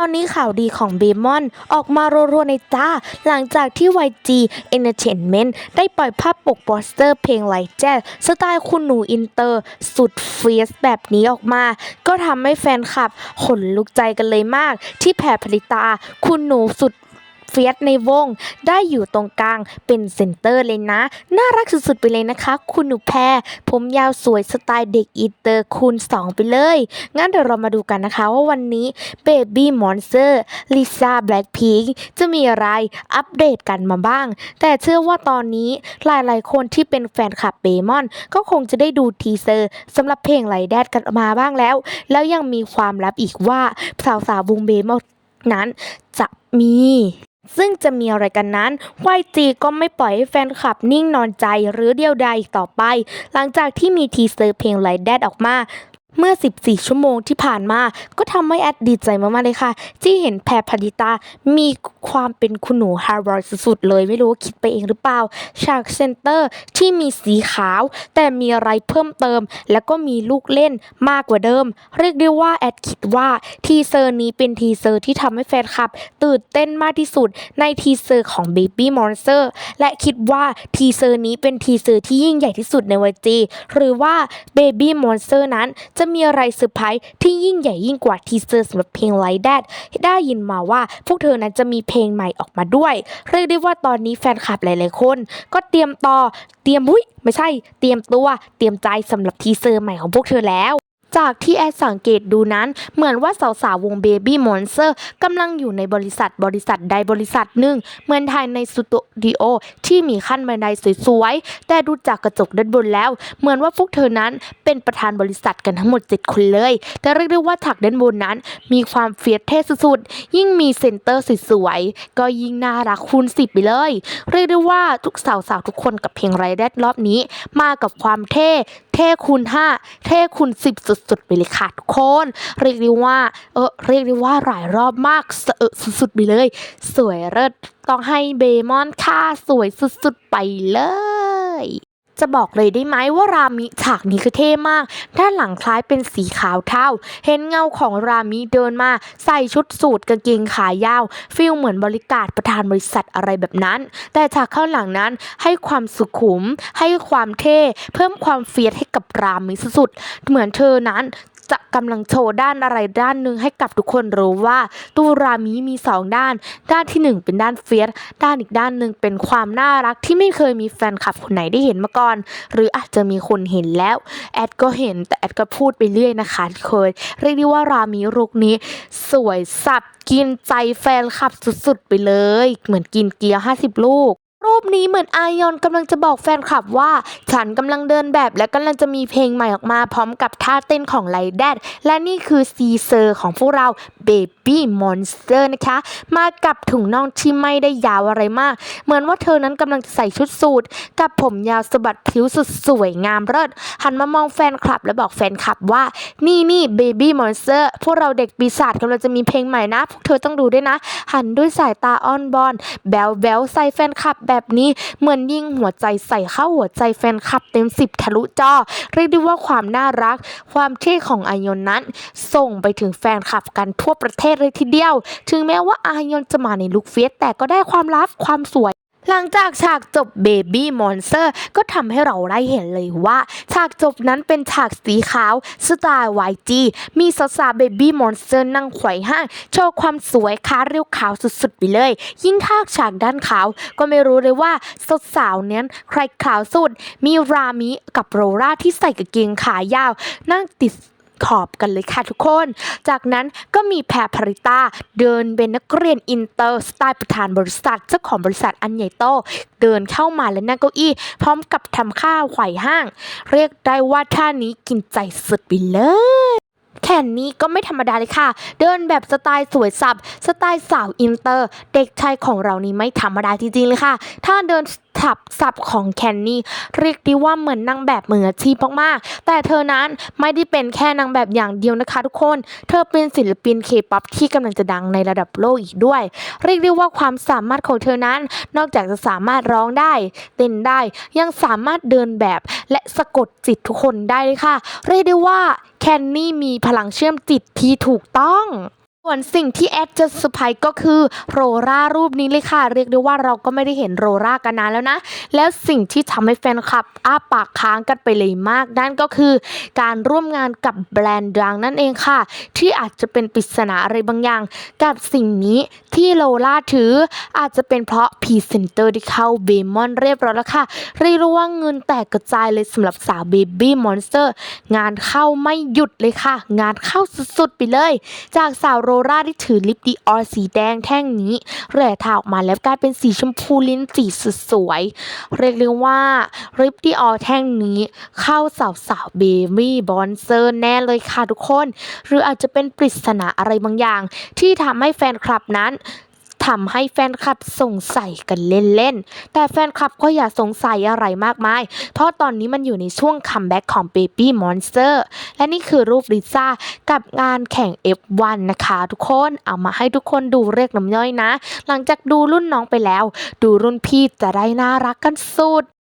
ตอนนี้ข่าวดีของเบมอนออกมารัวๆในจ้า หลังจากที่ YG Entertainment ได้ปล่อยภาพปกโปสเตอร์เพลงไลแจ๊สไตล์คุณหนูอินเตอร์ สุดเฟียสแบบนี้ออกมา ก็ทำให้แฟนคลับขนลุกใจกันเลยมาก ที่แผ่ผลิตา คุณหนูสุด ฟียสในวง ได้อยู่ตรงกลางเป็นเซนเตอร์เลยนะ น่ารักสุดๆไปเลยนะคะ คุณหนูแพรผมยาวสวยสไตล์เด็กอินเตอร์คูณ 2 ไปเลย งั้นเดี๋ยวเรามาดูกันนะคะว่าวันนี้ Baby Monster ลิซ่าแบล็คพิงจะมีอะไรอัปเดตกันมาบ้าง แต่เชื่อว่าตอนนี้หลายๆ คนที่เป็นแฟนคลับเบมอน ก็คงจะได้ดูทีเซอร์สำหรับเพลงไหลแดดกันมาบ้างแล้ว แล้วยังมีความลับอีกว่าสาวๆวงเบมอนนั้นจะมี ซึ่งจะมีอะไรกันนั้นไวจีก็ไม่ปล่อยให้แฟนคลับนิ่งนอนใจหรือเดียวดายอีกต่อไป หลังจากที่มีทีเซอร์เพลงไลแดดออกมา เมื่อ 14 ชั่วโมงที่ผ่านมา ก็ทำให้แอดดีใจมากๆเลยค่ะ ที่เห็นแพรพดิตา มีความเป็นคุณหนูฮาร์บอยสุดๆเลยไม่รู้ว่าคิดไปเองหรือเปล่า ฉากเซนเตอร์ที่มีสีขาว แต่มีอะไรเพิ่มเติม แล้วก็มีลูกเล่นมากกว่าเดิม เรียกได้ว่าแอดคิดว่าทีเซอร์นี้เป็นทีเซอร์ที่ทำให้แฟนคลับ ตื่นเต้นมากที่สุดในทีเซอร์ของ Baby Monster และคิดว่าทีเซอร์นี้เป็นทีเซอร์ที่ยิ่งใหญ่ที่สุดในวัยจีหรือว่า Baby Monster นั้นจะมีอะไรเซอร์ไพรส์ที่ยิ่งใหญ่ยิ่งกว่าทีเซอร์สำหรับเพลง l i ท์แดดได้ยินมาว่าพวกเธอนั้นจะมีเพลงใหม่ออกมาด้วย เรียกได้ว่าตอนนี้แฟนคลับหลายๆคน ก็เตรียมต่อเตรียมอุ้ยไม่ใช่ เตรียมตัวเตรียมใจสำหรับทีเซอร์ใหม่ของพวกเธอแล้ว จากที่แอดสังเกตดูนั้น เหมือนว่าสาวๆวง Baby Monster กำลังอยู่ในบริษัทบริษัทใดบริษัทหนึ่ง เหมือนถ่ายในสตูดิโอที่มีขั้นบันไดสวยๆ แต่ดูจากกระจกด้านบนแล้ว เหมือนว่าพวกเธอนั้นเป็นประธานบริษัทกันทั้งหมด 7 คนเลย แต่เรียกได้ว่าฉากด้านบนนั้น มีความเฟียสเท่สุดๆ ยิ่งมีเซนเตอร์สวยๆ ก็ยิ่งน่ารักคูณสิบไปเลย เรียกได้ว่าทุกสาวๆทุกคนกับเพลงไรแดดรอบนี้ มากับความเท่ เท่คูณห้าเท่คูณสิบสุดๆไปเลยค่ะทุกคนเรียกได้ว่าเออเรียกได้ว่าหลายรอบมากสเออสุดๆไปเลย สวยเลิศต้องให้เบมอนค่าสวยสุดๆไปเลย จะบอกเลยได้ไหมว่ารามิฉากนี้คือเท่มาก ด้านหลังคล้ายเป็นสีขาวเทาเห็นเงาของรามิเดินมา ใส่ชุดสูทกางเกงขายาวฟิลเหมือนบริการประธานบริษัทอะไรแบบนั้น แต่ฉากข้างหลังนั้นให้ความสุขุม ให้ความเท่ เพิ่มความเฟียสให้กับรามิสุดๆเหมือนเธอนั้น จะกำลังโชว์ด้านอะไรด้านหนึ่งให้กับทุกคนรู้ว่าตัวรามิมีสองด้าน ด้านที่หนึ่งเป็นด้านเฟียสด้านอีกด้านหนึ่งเป็นความน่ารักที่ไม่เคยมีแฟนคลับคนไหนได้เห็นมาก่อน หรืออาจจะมีคนเห็นแล้ว แอดก็เห็นแต่แอดก็พูดไปเรื่อยนะคะทุกคนเรียกได้ว่ารามิรุกนี้ สวยสับกินใจแฟนคลับสุดๆไปเลย เหมือนกินเกี๊ยว 50 ลูก รูปนี้เหมือนอายอนกำลังจะบอกแฟนคลับว่า ฉันกำลังเดินแบบและกำลังจะมีเพลงใหม่ออกมาพร้อมกับท่าเต้นของไลแดดและนี่คือซีเซอร์ของพวกเรา Baby Monster นะคะ มากับถุงน่องที่ไม่ได้ยาวอะไรมาก เหมือนว่าเธอนั้นกำลังจะใส่ชุดสูทกับผมยาวสะบัดผิวสุดสวยงามเลิศหันมามองแฟนคลับและบอกแฟนคลับว่า นี่นี่ Baby Monster พวกเราเด็กปีศาจกำลังจะมีเพลงใหม่นะ พวกเธอต้องดูด้วยนะ หันด้วยสายตาอ้อนบอนแบลแบลใส่แฟนคลับแบบนี้เหมือนยิงหัวใจใส่เข้าหัวใจแฟนคลับเต็มสิบทะลุจอ เรียกได้ว่าความน่ารัก ความเท่ของอายนนั้น ส่งไปถึงแฟนคลับกันทั่วประเทศเลยทีเดียว ถึงแม้ว่าอายนจะมาในลุคเฟียสแต่ก็ได้ความลับความสวย หลังจากฉากจบ Baby Monster ก็ทำให้เราได้เห็นเลยว่า ฉากจบนั้นเป็นฉากสีขาวสไตล์ YG มีสาวๆ Baby Monster นั่งไขว่ห้างโชว์ความสวยขาเรียวขาวสุดๆไปเลย ยิ่งทากฉากด้านขาว ก็ไม่รู้เลยว่าสาวๆเนี้ยใครขาวสุด มีรามิกับโรราที่ใส่กางเกงขายาว นั่งติด ขอบกันเลยค่ะทุกคน จากนั้นก็มีแพรพริตาเดินเป็นนักเรียนอินเตอร์สไตล์ประธานบริษัทเจ้าของบริษัทอันใหญ่โต เดินเข้ามาและนั่งเก้าอี้ พร้อมกับทำข้าวไขว่ห้าง เรียกได้ว่าท่านี้กินใจสุดไปเลยแค่นี้ก็ไม่ธรรมดาเลยค่ะ เดินแบบสไตล์สวยสับ สไตล์สาวอินเตอร์ เด็กชายของเรานี่ไม่ธรรมดาจริงๆเลยค่ะ ถ้าเดิน สับสับของแคนนี่เรียกได้ว่าเหมือนนางแบบมืออาชีพมากๆ แต่เธอนั้นไม่ได้เป็นแค่นางแบบอย่างเดียวนะคะทุกคน เธอเป็นศิลปินเคป๊อปที่กำลังจะดังในระดับโลกอีกด้วย เรียกได้ว่าความสามารถของเธอนั้น นอกจากจะสามารถร้องได้เต้นได้ ยังสามารถเดินแบบและสะกดจิตทุกคนได้เลยค่ะ เรียกได้ว่าแคนนี่มีพลังเชื่อมจิตที่ถูกต้อง ส่วนสิ่งที่แอดจะเซอร์ไพรส์ก็คือโรรารูปนี้เลยค่ะ เรียกได้ว่าเราก็ไม่ได้เห็นโรรากันนานแล้วนะ แล้วสิ่งที่ทำให้แฟนคลับอ้าปากค้างกันไปเลยมาก นั่นก็คือการร่วมงานกับแบรนด์ดังนั่นเองค่ะ ที่อาจจะเป็นปริศนาอะไรบางอย่าง กับสิ่งนี้ที่โลล่าถือ อาจจะเป็นเพราะพรีเซนเตอร์ที่เข้าเบมอนเรียบร้อยแล้วค่ะเรียกว่าเงินแตกกระจายเลยสำหรับสาวเบบี้มอนสเตอร์งานเข้าไม่หยุดเลยค่ะ งานเข้าสุดๆไปเลย จากสาวโรราที่ถือลิปดีออสีแดงแท่งนี้เรื่อยถ่าออกมาแล้วกลายเป็นสีชมพูลิ้นสีสุดสวย เรียกได้ว่าลิปดีออแท่งนี้เข้าสาวสาวเบบี้บอนเซอร์แน่เลยค่ะทุกคน หรืออาจจะเป็นปริศนาอะไรบางอย่าง ที่ทำให้แฟนคลับนั้น ทำให้แฟนคลับสงสัยกันเล่นๆ แต่แฟนคลับก็อย่าสงสัยอะไรมากมาย เพราะตอนนี้มันอยู่ในช่วงคัมแบ็กของ Baby Monster และนี่คือรูปลิซ่ากับงานแข่ง F1 นะคะทุกคนเอามาให้ทุกคนดูเรียกน้ำย่อยนะ หลังจากดูรุ่นน้องไปแล้ว ดูรุ่นพี่จะได้น่ารักกันสุด